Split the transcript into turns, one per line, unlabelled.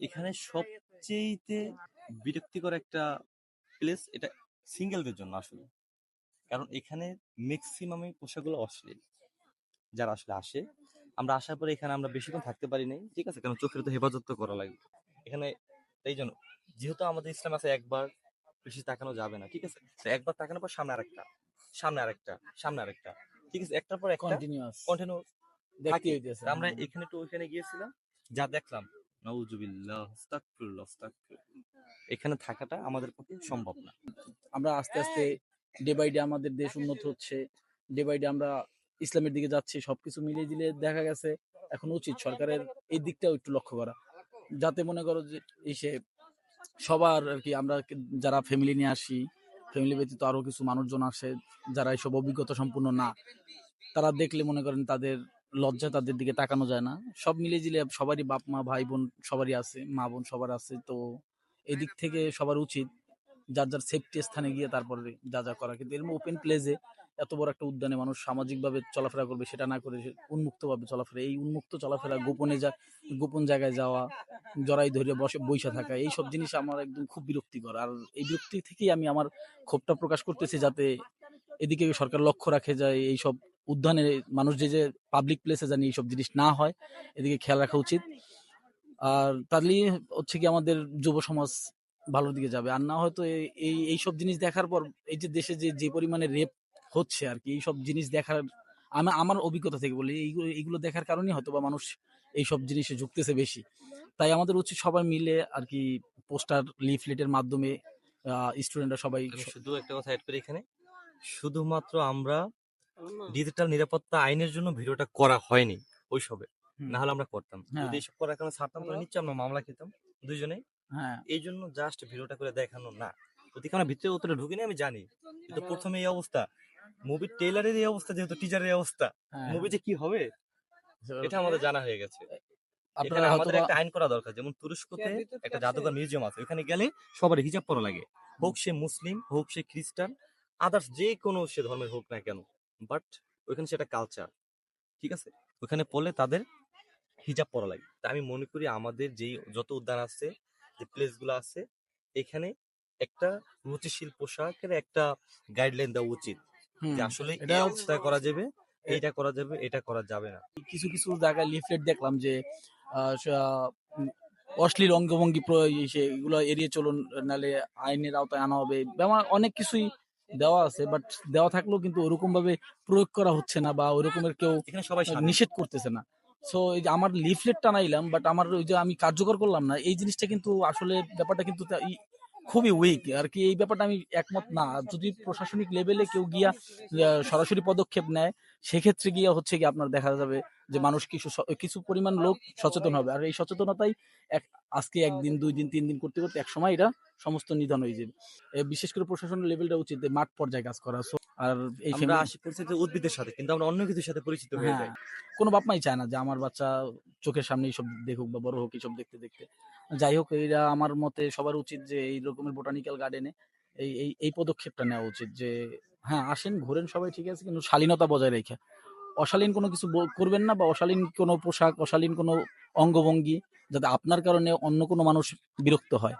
এখানে সবচেয়েতে বিরক্তিকর একটা প্লেস এটা সিঙ্গেলদের জন্য আসলে। কারণ এখানে ম্যাক্সিমামই পোশাকগুলো অশ্লীল। যারা আসলে আসে আমরা আসার পরে এখানে আমরা বেশিক্ষণ থাকতে পারি নাই ঠিক আছে? কারণ চোখের তো হেফাজত করা লাগে এখানে এই জন্য যেহেতু আমাদের ইসলাম আছে একবার বেশি তাকানো যাবে না ঠিক আছে? তো একবার তাকানোর পর সামনে আরেকটা সামনে আরেকটা সামনে আরেকটা ঠিক আছে? একটার পর একটা
কন্টিনিউয়াস
কন্টিনিউ আমরা এখানে তো ওইখানে গিয়েছিলাম যা দেখলাম। এখানে থাকাটা আমাদের পক্ষে সম্ভব না।
আমরা আস্তে আস্তে ডে বাই ডে আমাদের দেশ উন্নত হচ্ছে। ডে বাই ডে আমরা ইসলামের দিকে যাচ্ছি সবকিছু মিলিয়ে দিলে দেখা গেছে এখন উচিত সরকারের এই দিকটাও একটু লক্ষ্য করা। যাতে মনে করো যে এসে সবার আর কি আমরা যারা ফ্যামিলি নিয়ে আসি ফ্যামিলি ব্যতীত আরও কিছু মানুষজন আসে যারা এইসব অভিজ্ঞতা সম্পূর্ণ না তারা দেখলে মনে করেন তাদের লজ্জা তাদের দিকে তাকানো যায় না। সব মিলে দিলে সবারই বাপ, মা, ভাই, বোন সবারই আছে, মা, বোন সবার আছে। তো এদিক থেকে সবার উচিত যার যার সেফটি স্থানে গিয়ে তারপরে যা যা করা। কিন্তু এরকম ওপেন প্লেসে এত বড় একটা উদ্যানে মানুষ সামাজিকভাবে চলাফেরা করবে, সেটা না করে উন্মুক্তভাবে চলাফেরা। এই উন্মুক্ত চলাফেরা, গোপনে যা, গোপন জায়গায় যাওয়া, জড়াই ধরে বসে, বইসা থাকা এই সব জিনিস আমার একদম খুব বিরক্তিকর। আর এই বিরক্তি থেকেই আমি আমার ক্ষোভটা প্রকাশ করতেছি যাতে এদিকে সরকার লক্ষ্য রাখে যায় এই সব উদ্যানে মানুষ যে যে পাবলিক প্লেসে জানি এইসব জিনিস না হয় এদিকে খেয়াল রাখা উচিত। আর তাহলেই হচ্ছে কি আমাদের যুব সমাজ ভালোর দিকে যাবে। আর না হয়তো এই- এই এইসব জিনিস দেখার পর এই যে দেশে যে যে পরিমাণে রেপ হচ্ছে আর কি এইসব জিনিস দেখার আমি আমার অভিজ্ঞতা থেকে বলি এইগুলো এইগুলো দেখার কারণেই হয়তো বা মানুষ এইসব জিনিসে ঝুঁকতেছে বেশি। তাই আমাদের উচিত সবাই মিলে আর কি পোস্টার লিফলেটের মাধ্যমে স্টুডেন্টরা সবাই
শুধু একটা কথা অ্যাড করি এখানে। শুধুমাত্র আমরা ডিজিটাল নিরাপত্তা আইনের জন্য ভিডিওটা করা হয়নি ওইসবে।
হুম,
না হলে আমরা করতাম।
হ্যাঁ।
যদি এসব করার কারণে ছাড়তাম তাহলে নিশ্চয় আমরা মামলা খেতাম দুইজনে
হ্যাঁ।
এই জন্য জাস্ট ভিডিওটা করে দেখানো না। ওদিকে আমরা ভিতরে উত্তরে ঢুকিনি আমি জানি। কিন্তু প্রথমে এই অবস্থা। মুভির টেইলারের এই অবস্থা যেহেতু টিজারের এই অবস্থা
হ্যাঁ।
মুভি যে কি হবে? এটা আমাদের জানা হয়ে গেছে।
আপনারা
আমাদের একটা আইন করা দরকার যেমন তুরস্কতে একটা জাদুঘর মিউজিয়াম আছে। ওখানে গেলে সবার হিজাব পরা লাগে। হোক সে মুসলিম হোক সে খ্রিস্টান আদার্স যে কোনো সে ধর্মের হোক না কেন। বাট ওইখানে সেটা কালচার ঠিক আছে? ওখানে পড়লে তাদের হিজাব পরা লাগে। তা আমি মনে করি আমাদের যেই যত উদ্যান আছে যে প্লেসগুলো আছে এখানে একটা রুচিশীল পোশাকের একটা গাইডলাইন দেওয়া উচিত যে আসলে
এটা
করা যাবে এইটা করা যাবে এটা করা যাবে না।
কিছু কিছু জায়গায় লিফলেট দেখলাম যে অশ্লীল অঙ্গভঙ্গি এগুলো এড়িয়ে চলুন নালে আইনের আওতায় আনা হবে অনেক কিছুই দেওয়া আছে বাট দেওয়া থাকলেও কিন্তু ওরকম ভাবে প্রয়োগ করা হচ্ছে না বা ওরকমের কেউ
সবাই
নিষেধ করতেছে না। সো এই যে আমার লিফলেটটা নাইলাম বাট আমার ওই যে আমি কার্যকর করলাম না এই জিনিসটা কিন্তু আসলে ব্যাপারটা কিন্তু খুবই উইক আর কি এই ব্যাপারটা আমি একমত না। যদি প্রশাসনিক লেভেলে কেউ গিয়া সরাসরি পদক্ষেপ নেয়, সেক্ষেত্রে গিয়া হচ্ছে কি আপনার দেখা যাবে যে মানুষ কিছু কিছু পরিমাণ লোক সচেতন হবে। আর এই সচেতনতাই এক, আজকে একদিন, দুই দিন, তিন দিন করতে করতে এক সময় এটা সমস্ত নিধন হয়ে যাবে। বিশেষ করে প্রশাসনের লেভেলটা উচিত মাঠ পর্যায়ে কাজ করা। আর এই
আমরা পরিচিত উদ্ভিদের সাথে কিন্তু আমরা অন্য কিছুর সাথে পরিচিত হয়ে
হ্যাঁ।
যাই।
কোনো বাপ মাই চায় না যে আমার বাচ্চা চোখের সামনে এইসব দেখুক বা বড় হোক এইসব দেখতে দেখতে। যাই হোক এরা আমার মতে সবার উচিত যে এই রকমের বোটানিক্যাল গার্ডেনে এই এই এই পদক্ষেপটা নেওয়া উচিত যে হ্যাঁ আসেন ঘোরেন সবাই ঠিক আছে কিন্তু শালীনতা বজায় রেখে। অশালীন কোনো কিছু করবেন না বা অশালীন কোনো পোশাক অশালীন কোনো অঙ্গভঙ্গি যাতে আপনার কারণে অন্য কোনো মানুষ বিরক্ত হয়।